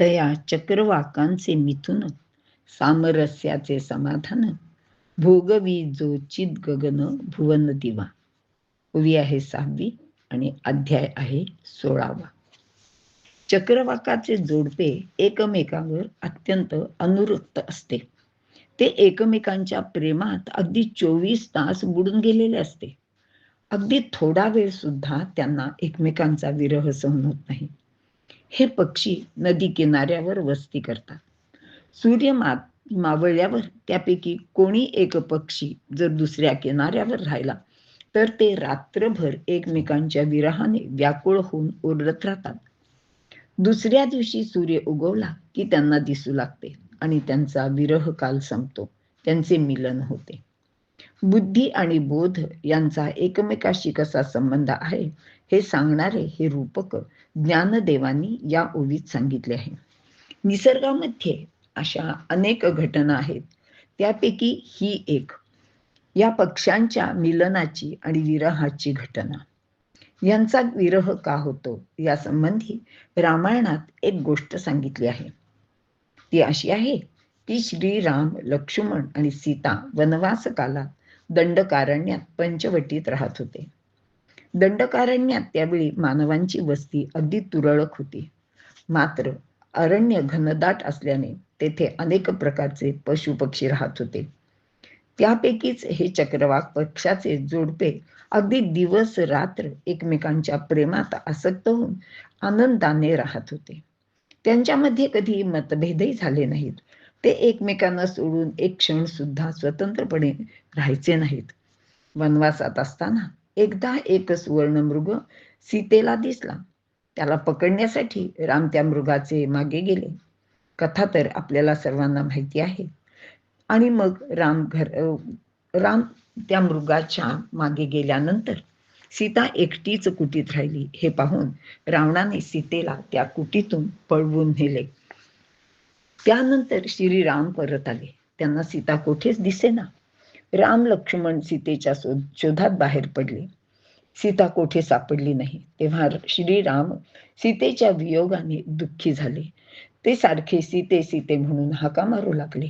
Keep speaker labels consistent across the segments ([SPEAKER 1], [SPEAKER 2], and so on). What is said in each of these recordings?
[SPEAKER 1] तया चक्रवाकांचे मिथुन सामरस्याचे समाधान भोगवी जो चित गगन भुवन दिवा. ओवी आहे सहावी आणि अध्याय आहे सोळावा. चक्रवाकाचे जोडपे एकमेकांवर अत्यंत अनुरक्त असते. ते एकमेकांच्या प्रेमात अगदी चोवीस तास बुडून गेलेले असते. अगदी थोडा वेळ सुद्धा त्यांना एकमेकांचा विरह सहन होत नाही. हे पक्षी नदी किनाऱ्यावर वस्ती करतात. सूर्य मावळल्यावर त्यापैकी कोणी एक पक्षी जर दुसऱ्या किनाऱ्यावर राहिला तर ते रात्रभर एकमेकांच्या विरहाने व्याकुळ होऊन ओरडत राहतात. दुसऱ्या दिवशी सूर्य उगवला की त्यांना दिसू लागते आणि त्यांचा विरह काल संपतो त्यांचे मिलन होते. बुद्धी आणि बोध यांचा एकमेकाशी कसा संबंध आहे हे सांगणारे हे रूपक ज्ञानदेवांनी या ओवीत सांगितले आहे. निसर्गामध्ये अशा अनेक घटना आहेत. त्यापैकी ही एक. या पक्ष्यांच्या मिलनाची आणि विरहाची घटना. यांचा विरह का होतो? या संबंधी रामायणात एक गोष्ट सांगितली आहे. ती अशी आहे की श्रीराम लक्ष्मण आणि सीता वनवास कालात दंडकारण्यात पंचवटीत राहत होते. दंडकारण्यात त्यावेळी मानवांची वस्ती अगदी तुरळक होती. मात्र अरण्य घनदाट असल्याने तेथे अनेक प्रकारचे पशु पक्षी राहत होते. त्यापैकीच हे चक्रवाक पक्षाचे जोडपे अगदी दिवस रात्र एकमेकांच्या प्रेमात आसक्त होऊन आनंदाने राहत होते. त्यांच्यामध्ये कधी मतभेदही झाले नाहीत. ते एकमेकांना सोडून एक क्षण सुद्धा स्वतंत्रपणे राहायचे नाहीत. वनवासात असताना एकदा एक सुवर्ण मृग सीतेला दिसला. त्याला पकडण्यासाठी राम त्या मृगाचे मागे गेले. कथा तर आपल्याला सर्वांना माहिती आहे. आणि मग राम घर राम त्या मृगाच्या मागे गेल्यानंतर सीता एकटीच कुटीत राहिली. हे पाहून रावणाने सीतेला त्या कुटीतून पळवून नेले. त्यानंतर श्रीराम परत आले. त्यांना सीता कोठेच दिसेना. राम लक्ष्मण सीतेच्या शोधात बाहेर पडले. सीता कोठे सापडली नाही. तेव्हा श्रीराम सीतेच्या वियोगाने दुःखी झाले. ते सारखे सीते सीते म्हणून हाका मारू लागले.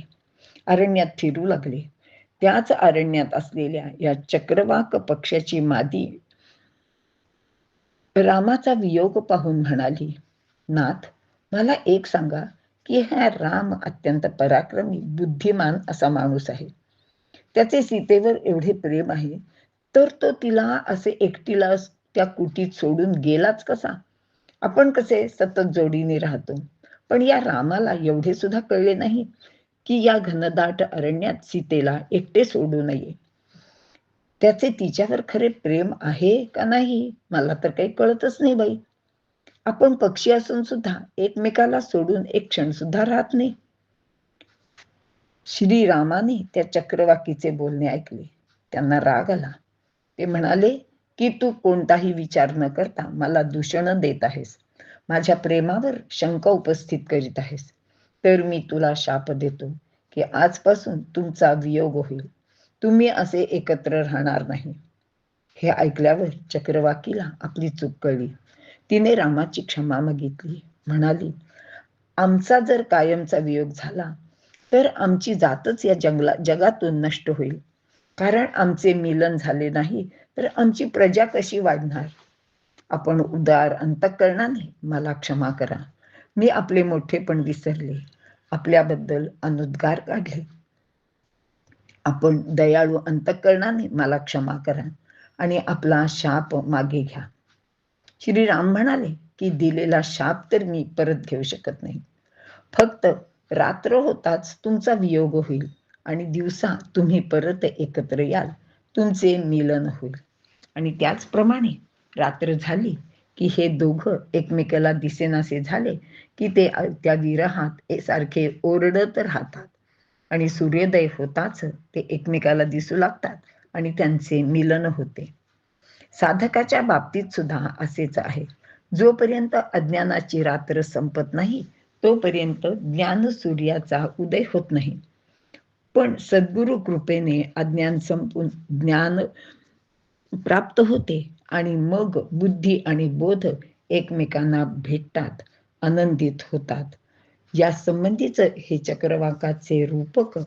[SPEAKER 1] अरण्यात फिरू लागले. त्याच अरण्यात असलेल्या या चक्रवाक पक्षाची मादी रामाचा वियोग पाहून म्हणाली नाथ मला एक सांगा की हा राम अत्यंत पराक्रमी बुद्धिमान असा माणूस आहे. त्याचे सीतेवर एवढे प्रेम आहे तर तो तिला असे एकटीला त्या कुटीत सोडून गेलाच कसा? आपण कसे सतत जोडीने राहतो. पण या रामाला एवढे सुद्धा कळले नाही की या घनदाट अरण्यात सीतेला एकटे सोडू नये. त्याचे तिच्यावर खरे प्रेम आहे का नाही मला तर काही कळतच नाही बाई. आपण पक्षी असून सुद्धा एकमेकाला सोडून एक क्षण सुद्धा राहत नाही. श्रीरामाने त्या चक्रवाकीचे बोलणे ऐकले. त्यांना राग आला. ते म्हणाले की तू कोणताही विचार न करता मला दूषण देत आहेस. माझ्या प्रेमावर शंका उपस्थित करीत आहेस. तर मी तुला शाप देतो की आजपासून तुमचा वियोग होईल. तुम्ही असे एकत्र राहणार नाही. हे ऐकल्यावर चक्रवाकीला आपली चूक कळली. तिने रामाची क्षमा मागितली. म्हणाली आमचा जर कायमचा वियोग झाला तर आमची जातच या जंगला जगातून नष्ट होईल. कारण आमचे मिलन झाले नाही तर आमची प्रजा कशी वाढणार? आपण उदार अंतकरणाने मला क्षमा करा. मी आपले मोठे पण विसरले आपल्याबद्दल अनुद्गार काढले. आपण दयाळू अंतकरणाने मला क्षमा करा. आणि आपला शाप मागे घ्या. श्रीराम म्हणाले की दिलेला शाप तर मी परत घेऊ शकत नाही. फक्त रात्र होताच तुमचा वियोग होईल आणि दिवसा तुम्ही परत एकत्र याल. तुमचे मिलन होईल. आणि त्याचप्रमाणे रात्र झाली की हे दोघं एकमेकाला दिसेनासे झाले की ते त्या विरहात सारखे ओरडत राहतात. आणि सूर्योदय होताच ते एकमेकाला दिसू लागतात आणि त्यांचे मिलन होते. साधकाच्या बाबतीत सुद्धा असेच आहे. जोपर्यंत अज्ञानाची रात्र संपत नाही तोपर्यंत ज्ञान सूर्याचा उदय होत नाही. पण सद्गुरु कृपेने अज्ञान संपून ज्ञान प्राप्त होते आणि मग बुद्धी आणि बोध एकमेकांना भेटतात आनंदित होतात. या संबंधीच हे चक्रवाकाचे रूपक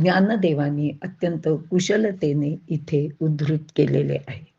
[SPEAKER 1] ज्ञानदेवानी अत्यंत कुशलतेने इथे उद्धृत केलेले आहे.